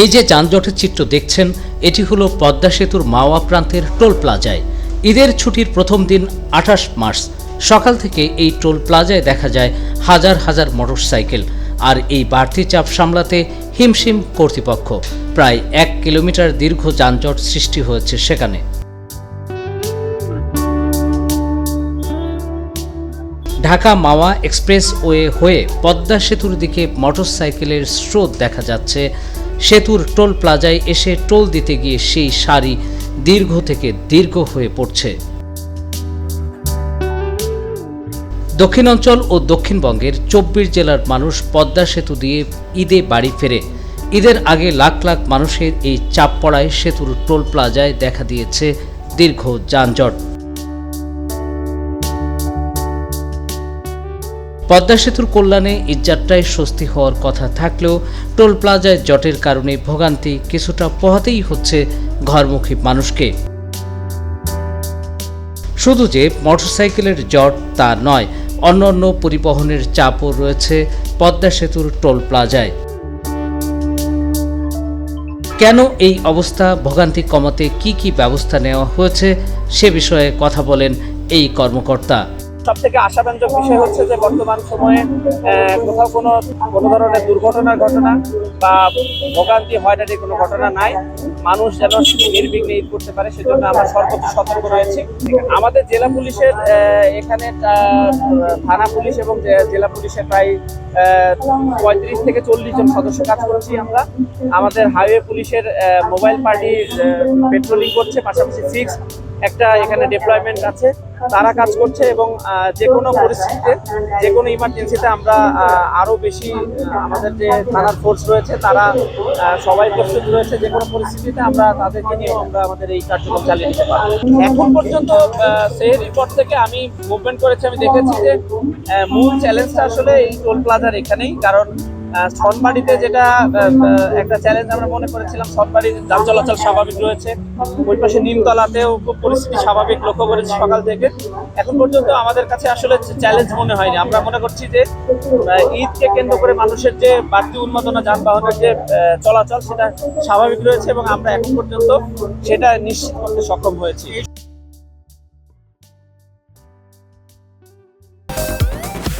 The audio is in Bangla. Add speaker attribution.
Speaker 1: এই যে যানজটের চিত্র দেখছেন, এটি হলো পদ্মা সেতুর মাওয়া প্রান্তের টোল প্লাজায়। ঈদের ছুটির প্রথম দিন, আঠাশ মার্চ। সকাল থেকে এই টোল প্লাজায় দেখা যায় হাজার হাজার মোটরসাইকেল আর এই বাড়তি চাপ সামলাতে হিমশিম কর্তৃপক্ষ। প্রায় এক কিলোমিটার দীর্ঘ যানজট সৃষ্টি হয়েছে সেখানে। ঢাকা মাওয়া এক্সপ্রেস ওয়ে হয়ে পদ্মা সেতুর দিকে মোটরসাইকেলের স্রোত দেখা যাচ্ছে সেতুর টোল প্লাজায় এসে টোল দিতে গিয়ে সেই সারি দীর্ঘ থেকে দীর্ঘ হয়ে পড়ছে। দক্ষিণাঞ্চল ও দক্ষিণবঙ্গের চব্বিশ জেলার মানুষ পদ্মা সেতু দিয়ে ঈদে বাড়ি ফেরে। ঈদের আগে লাখ লাখ মানুষের এই চাপ পড়ায় সেতুর টোল প্লাজায় দেখা দিয়েছে দীর্ঘ যানজট। পদ্মা সেতুর কল্যাণে ঈদযাত্রায় স্বস্তি হওয়ার কথা থাকলেও টোল প্লাজায় জটের কারণে ভোগান্তি কিছুটা পোহাতেই হচ্ছে ঘরমুখী মানুষকে। শুধু যে মোটরসাইকেলের জট তা নয়, অন্যান্য পরিবহনের চাপও রয়েছে পদ্মা সেতুর টোল প্লাজায়। কেন এই অবস্থা? ভোগান্তি কমাতে কি কি ব্যবস্থা নেওয়া হয়েছে? সে বিষয়ে কথা বলেন এই কর্মকর্তা।
Speaker 2: সব থেকে আশাব্যঞ্জক বিষয় হচ্ছে যে বর্তমান সময়ে কোথাও কোনো কোনো ধরনের দুর্ঘটনার ঘটনা বা ভোগান্তি, হয়রানির কোনো ঘটনা নাই। মানুষ যেন নির্বিঘ্নে ঈদ করতে পারে, সেজন্য আমরা সর্বোচ্চ সতর্ক রয়েছি। আমাদের জেলা পুলিশের এখানে থানা পুলিশ এবং জেলা পুলিশের প্রায় পঁয়ত্রিশ থেকে চল্লিশ জন সদস্য কাজ করছি আমরা। আমাদের হাইওয়ে পুলিশের মোবাইল পার্টি পেট্রোলিং করছে, পাশাপাশি সিক্স একটা এখানে ডেপ্লয়মেন্ট আছে। তারা কাজ করছে এবং যে কোনো পরিস্থিতিতে, যে কোনো ইমার্জেন্সিতে আমরা আরও বেশি আমাদের যে থানার ফোর্স রয়েছে, তারা সবাই প্রস্তুত রয়েছে। যে কোনো পরিস্থিতিতে আমরা তাদেরকে নিয়েও আমরা আমাদের এই কার্যক্রম চালিয়ে নিতে পারব। এখন পর্যন্ত সেই রিপোর্ট থেকে আমি মুভমেন্ট করেছি। আমি দেখেছি যে মূল চ্যালেঞ্জটা আসলে এই টোল প্লাজার এখানেই। কারণ সনবাড়িতে যেটা একটা চ্যালেঞ্জ আমরা মনে করেছিলাম, সনবাড়ির যান চলাচল স্বাভাবিক রয়েছে। ওই পাশে নিমতলাতেও পরিস্থিতি স্বাভাবিক লক্ষ্য করেছি সকাল থেকে। এখন পর্যন্ত আমাদের কাছে আসলে চ্যালেঞ্জ মনে হয়নি। আমরা মনে করছি যে ঈদকে কেন্দ্র করে মানুষের যে বাড়তি উন্মাদনা, যানবাহনের যে চলাচল, সেটা স্বাভাবিক রয়েছে এবং আমরা এখন পর্যন্ত সেটা নিশ্চিত করতে সক্ষম হয়েছি।